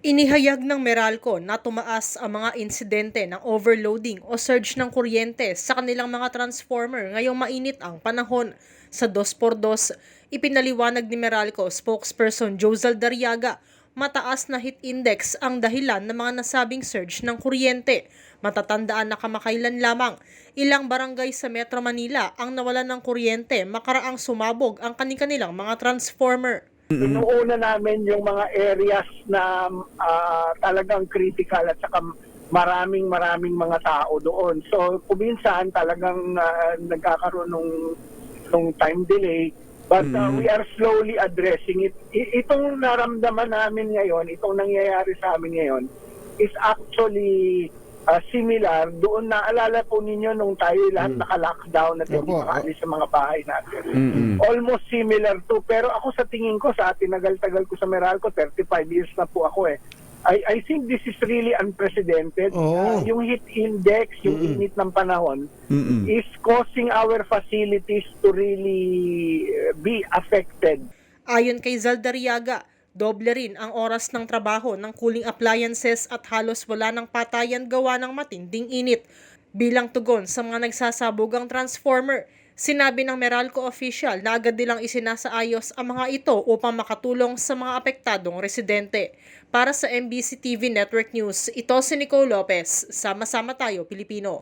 Inihayag ng Meralco na tumaas ang mga insidente ng overloading o surge ng kuryente sa kanilang mga transformer ngayong mainit ang panahon. Sa 2x2, ipinaliwanag ni Meralco spokesperson Josel Dariaga, mataas na heat index ang dahilan ng mga nasabing surge ng kuryente. Matatandaan na kamakailan lamang, ilang barangay sa Metro Manila ang nawalan ng kuryente makaraang sumabog ang kanilang mga transformer. Inuuna namin yung mga areas na ah, talagang critical at saka maraming maraming mga tao doon. So kuminsan talagang ah, nagkakaroon ng nung time delay but ah, we are slowly addressing it. I- itong naramdaman namin ngayon, itong nangyayari sa amin ngayon is actually ah, similar doon naalala po ninyo nung tayo lahat naka-lockdown at hindi makaalis sa mga bahay natin. Mm-mm. almost similar to pero ako sa tingin ko sa tinagal-tagal ko sa Meralco 35 years na po ako eh. I I think this is really unprecedented. Oo. Uh, yung heat index yung init ng panahon Mm-mm. is causing our facilities to really uh, be affected. Ayon kay Zaldariaga, doble rin ang oras ng trabaho ng cooling appliances at halos wala ng patayan gawa ng matinding init. Bilang tugon sa mga nagsasabugang transformer, sinabi ng Meralco official na agad nilang isinasaayos ang mga ito upang makatulong sa mga apektadong residente. Para sa MBC TV Network News, ito si Nicole Lopez. Sama-sama tayo, Pilipino.